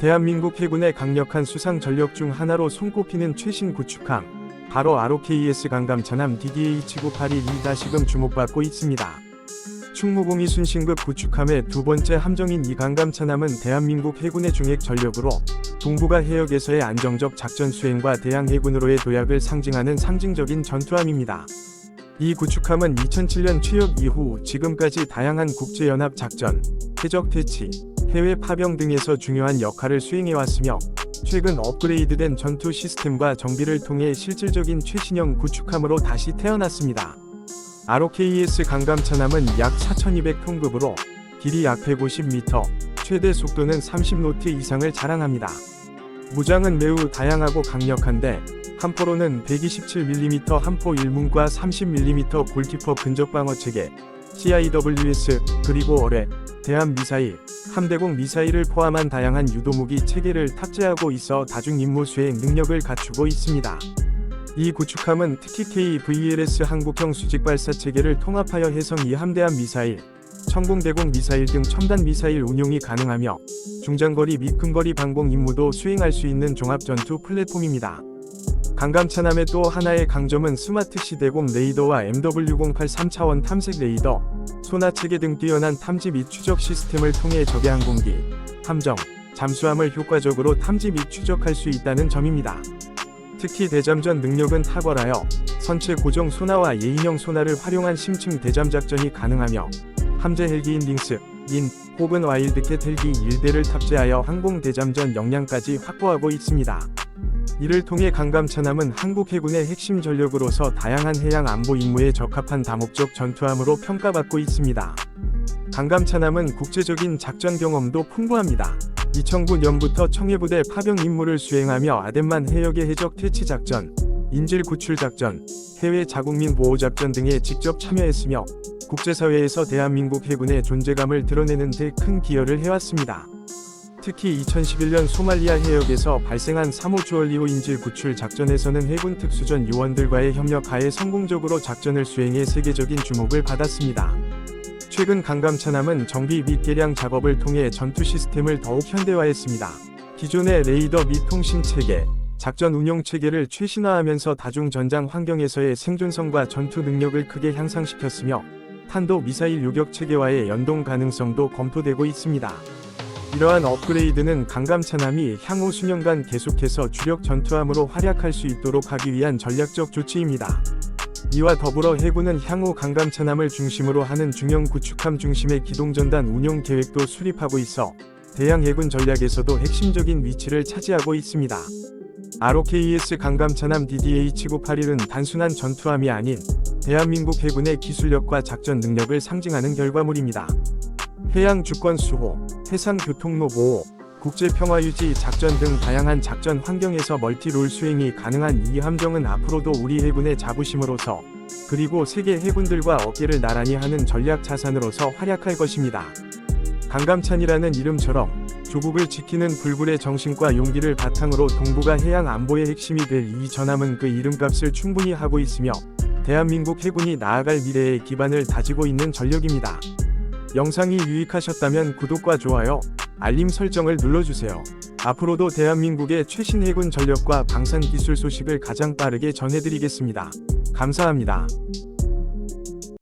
대한민국 해군의 강력한 수상 전력 중 하나로 손꼽히는 최신 구축함, 바로 ROKS 강감천함 DDH-981이 다시금 주목받고 있습니다. 충무공이 순신급 구축함의 두 번째 함정인 이 강감천함은 대한민국 해군의 중핵 전력으로 동북아 해역에서의 안정적 작전 수행과 대양 해군으로의 도약을 상징하는 상징적인 전투함입니다. 이 구축함은 2007년 취역 이후 지금까지 다양한 국제연합 작전, 해적 퇴치, 해외 파병 등에서 중요한 역할을 수행해왔으며 최근 업그레이드된 전투 시스템과 정비를 통해 실질적인 최신형 구축함으로 다시 태어났습니다. ROKS 강감천함은 약 4200톤급으로 길이 약 150m, 최대 속도는 30노트 이상을 자랑합니다. 무장은 매우 다양하고 강력한데 함포로는 127mm 함포 1문과 30mm 골키퍼 근접 방어 체계, CIWS, 그리고 어뢰, 대함 미사일, 함대공 미사일을 포함한 다양한 유도무기 체계를 탑재하고 있어 다중 임무 수행 능력을 갖추고 있습니다. 이 구축함은 특히 KVLS 한국형 수직 발사 체계를 통합하여 해성 2 함대함 미사일, 천공대공 미사일 등 첨단 미사일 운용이 가능하며 중장거리 및 근거리 방공 임무도 수행할 수 있는 종합 전투 플랫폼입니다. 강감차남의 또 하나의 강점은 스마트 시대공 레이더와 MW08 3 차원 탐색 레이더, 소나 체계 등 뛰어난 탐지 및 추적 시스템을 통해 적의 항공기, 함정, 잠수함을 효과적으로 탐지 및 추적할 수 있다는 점입니다. 특히 대잠전 능력은 탁월하여 선체 고정 소나와 예인형 소나를 활용한 심층 대잠 작전이 가능하며 함재 헬기인 링스, 인 혹은 와일드캣 헬기 1대를 탑재하여 항공 대잠전 역량까지 확보하고 있습니다. 이를 통해 강감천함은 한국 해군의 핵심 전력으로서 다양한 해양 안보 임무에 적합한 다목적 전투함으로 평가받고 있습니다. 강감천함은 국제적인 작전 경험도 풍부합니다. 2009년부터 청해부대 파병 임무를 수행하며 아덴만 해역의 해적 퇴치 작전, 인질 구출 작전, 해외 자국민 보호 작전 등에 직접 참여했으며 국제사회에서 대한민국 해군의 존재감을 드러내는 데 큰 기여를 해왔습니다. 특히 2011년 소말리아 해역에서 발생한 3호 주얼리호 인질 구출 작전에서는 해군 특수전 요원들과의 협력하에 성공적으로 작전을 수행해 세계적인 주목을 받았습니다. 최근 강감천함은 정비 및 개량 작업을 통해 전투 시스템을 더욱 현대화했습니다. 기존의 레이더 및 통신 체계, 작전 운용 체계를 최신화하면서 다중 전장 환경에서의 생존성과 전투 능력을 크게 향상시켰으며 탄도 미사일 요격 체계와의 연동 가능성도 검토되고 있습니다. 이러한 업그레이드는 강감천함이 향후 수년간 계속해서 주력 전투함으로 활약할 수 있도록 하기 위한 전략적 조치입니다. 이와 더불어 해군은 향후 강감천함을 중심으로 하는 중형 구축함 중심의 기동전단 운용 계획도 수립하고 있어 대양 해군 전략에서도 핵심적인 위치를 차지하고 있습니다. ROKS 강감천함 DDH-981은 단순한 전투함이 아닌 대한민국 해군의 기술력과 작전 능력을 상징하는 결과물입니다. 해양 주권 수호, 해상 교통로 보호, 국제 평화 유지 작전 등 다양한 작전 환경에서 멀티롤 수행이 가능한 이 함정은 앞으로도 우리 해군의 자부심으로서 그리고 세계 해군들과 어깨를 나란히 하는 전략 자산으로서 활약할 것입니다. 강감찬이라는 이름처럼 조국을 지키는 불굴의 정신과 용기를 바탕으로 동북아 해양 안보의 핵심이 될 이 전함은 그 이름값을 충분히 하고 있으며 대한민국 해군이 나아갈 미래의 기반을 다지고 있는 전력입니다. 영상이 유익하셨다면 구독과 좋아요, 알림 설정을 눌러주세요. 앞으로도 대한민국의 최신 해군 전력과 방산 기술 소식을 가장 빠르게 전해드리겠습니다. 감사합니다.